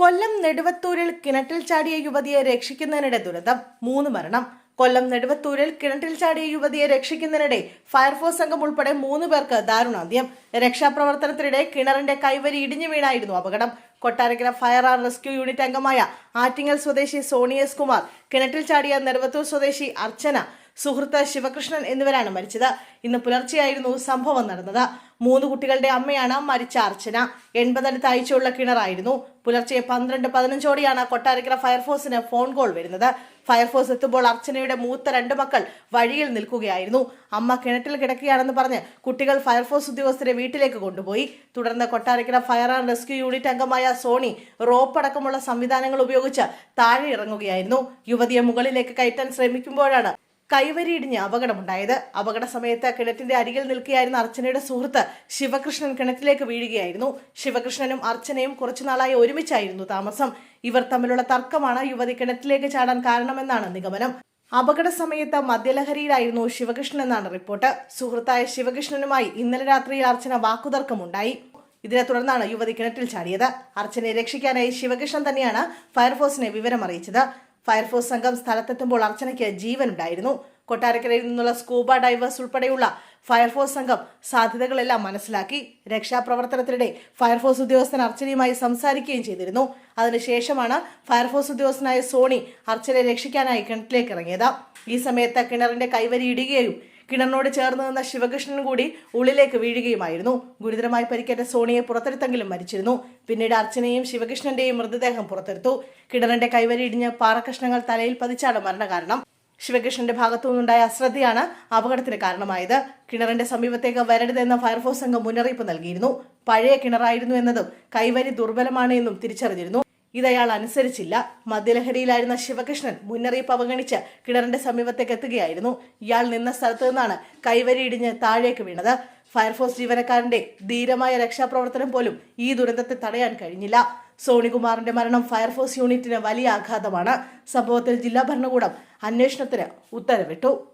കൊല്ലം നെടുവത്തൂരിൽ കിണറ്റിൽ ചാടിയ യുവതിയെ രക്ഷിക്കുന്നതിനിടെ ദുരന്തം മൂന്ന് മരണം. കൊല്ലം നെടുവത്തൂരിൽ കിണറ്റിൽ ചാടിയ യുവതിയെ രക്ഷിക്കുന്നതിനിടെ ഫയർഫോഴ്സ് സംഘം ഉൾപ്പെടെ മൂന്ന് പേർക്ക് ദാരുണാന്ത്യം. രക്ഷാപ്രവർത്തനത്തിനിടെ കിണറിന്റെ കൈവരി ഇടിഞ്ഞു വീണായിരുന്നു അപകടം. Kottarakkara fire and rescue unit അംഗമായ ആറ്റിങ്ങൽ സ്വദേശി സോണിയസ് കുമാർ കിണറ്റിൽ ചാടിയ നെടുവത്തൂർ സ്വദേശി അർച്ചന സുഹൃത്ത് ശിവകൃഷ്ണൻ എന്നിവരാണ് മരിച്ചത്. ഇന്ന് പുലർച്ചെയായിരുന്നു സംഭവം നടന്നത്. മൂന്ന് കുട്ടികളുടെ അമ്മയാണ് മരിച്ച അർച്ചന. എൺപതടുത്ത് അയച്ചുള്ള കിണറായിരുന്നു. പുലർച്ചെ പന്ത്രണ്ട് പതിനഞ്ചോടെയാണ് കൊട്ടാരക്കര ഫയർഫോഴ്സിന് ഫോൺ കോൾ വരുന്നത്. ഫയർഫോഴ്സ് എത്തുമ്പോൾ അർച്ചനയുടെ മൂത്ത രണ്ട് മക്കൾ വഴിയിൽ നിൽക്കുകയായിരുന്നു. അമ്മ കിണറ്റിൽ കിടക്കുകയാണെന്ന് പറഞ്ഞ് കുട്ടികൾ ഫയർഫോഴ്സ് ഉദ്യോഗസ്ഥരെ വീട്ടിലേക്ക് കൊണ്ടുപോയി. തുടർന്ന് Kottarakkara fire and rescue unit അംഗമായ സോണി റോപ്പ് അടക്കമുള്ള സംവിധാനങ്ങൾ ഉപയോഗിച്ച് താഴെ ഇറങ്ങുകയായിരുന്നു. യുവതിയെ മുകളിലേക്ക് കയറ്റാൻ ശ്രമിക്കുമ്പോഴാണ് കൈവരിയിടിഞ്ഞ് അപകടമുണ്ടായത് അപകട സമയത്ത് കിണറ്റിന്റെ അരികിൽ നിൽക്കുകയായിരുന്ന അർച്ചനയുടെ സുഹൃത്ത് ശിവകൃഷ്ണൻ കിണറ്റിലേക്ക് വീഴുകയായിരുന്നു. ശിവകൃഷ്ണനും അർച്ചനയും കുറച്ചുനാളായി ഒരുമിച്ചായിരുന്നു താമസം. ഇവർ തമ്മിലുള്ള തർക്കമാണ് യുവതി കിണറ്റിലേക്ക് ചാടാൻ കാരണമെന്നാണ് നിഗമനം. അപകട സമയത്ത് മദ്യലഹരിയിലായിരുന്നു ശിവകൃഷ്ണൻ എന്നാണ് റിപ്പോർട്ട്. സുഹൃത്തായ ശിവകൃഷ്ണനുമായി ഇന്നലെ രാത്രിയിൽ അർച്ചന വാക്കുതർക്കമുണ്ടായി. ഇതിനെ തുടർന്നാണ് യുവതി കിണറ്റിൽ ചാടിയത്. അർച്ചനയെ രക്ഷിക്കാനായി ശിവകൃഷ്ണൻ തന്നെയാണ് ഫയർഫോഴ്സിനെ വിവരം അറിയിച്ചത് ഫയർഫോഴ്സ് സംഘം സ്ഥലത്തെത്തുമ്പോൾ അർച്ചനയ്ക്ക് ജീവനുണ്ടായിരുന്നു. കൊട്ടാരക്കരയിൽ നിന്നുള്ള സ്കൂബ ഡൈവേഴ്സ് ഉൾപ്പെടെയുള്ള ഫയർഫോഴ്സ് സംഘം സാധ്യതകളെല്ലാം മനസ്സിലാക്കി. രക്ഷാപ്രവർത്തനത്തിനിടെ ഫയർഫോഴ്സ് ഉദ്യോഗസ്ഥൻ അർച്ചനയുമായി സംസാരിക്കുകയും ചെയ്തിരുന്നു. അതിനുശേഷമാണ് ഫയർഫോഴ്സ് ഉദ്യോഗസ്ഥനായ സോണി അർച്ചനെ രക്ഷിക്കാനായി കിണറ്റിലേക്ക് ഇറങ്ങിയത് ഈ സമയത്ത് കിണറിന്റെ കൈവരി ഇടുകയും കിണറിനോട് ചേർന്ന് നിന്ന ശിവകൃഷ്ണൻ കൂടി ഉള്ളിലേക്ക് വീഴുകയുമായിരുന്നു. ഗുരുതരമായി പരിക്കേറ്റ സോണിയെ പുറത്തെടുത്തെങ്കിലും മരിച്ചിരുന്നു. പിന്നീട് അർച്ചനയും ശിവകൃഷ്ണന്റെയും മൃതദേഹം പുറത്തെടുത്തു. കിണറിന്റെ കൈവരി ഇടിഞ്ഞ് പാറക്കഷ്ണങ്ങൾ തലയിൽ പതിച്ചാണ് മരണകാരണം ശിവകൃഷ്ണന്റെ ഭാഗത്തു നിന്നുണ്ടായ അശ്രദ്ധയാണ് അപകടത്തിന് കാരണമായത്. കിണറിന്റെ സമീപത്തേക്ക് വരരുതെന്ന ഫയർഫോഴ്സ് സംഘം മുന്നറിയിപ്പ് നൽകിയിരുന്നു. പഴയ കിണറായിരുന്നു എന്നതും കൈവരി ദുർബലമാണ് എന്നും തിരിച്ചറിഞ്ഞിരുന്നു. ഇത് അയാൾ അനുസരിച്ചില്ല മദ്യലഹരിയിലായിരുന്ന ശിവകൃഷ്ണൻ മുന്നറിയിപ്പ് അവഗണിച്ച് കിണറിന്റെ സമീപത്തേക്ക് എത്തുകയായിരുന്നു. ഇയാൾ നിന്ന സ്ഥലത്തു നിന്നാണ് കൈവരി ഇടിഞ്ഞ് താഴേക്ക് വീണത്. ഫയർഫോഴ്സ് ജീവനക്കാരന്റെ ധീരമായ രക്ഷാപ്രവർത്തനം പോലും ഈ ദുരന്തത്തെ തടയാൻ കഴിഞ്ഞില്ല. സോണികുമാറിന്റെ മരണം ഫയർഫോഴ്സ് യൂണിറ്റിന് വലിയ ആഘാതമാണ്. സംഭവത്തിൽ ജില്ലാ ഭരണകൂടം അന്വേഷണത്തിന് ഉത്തരവിട്ടു.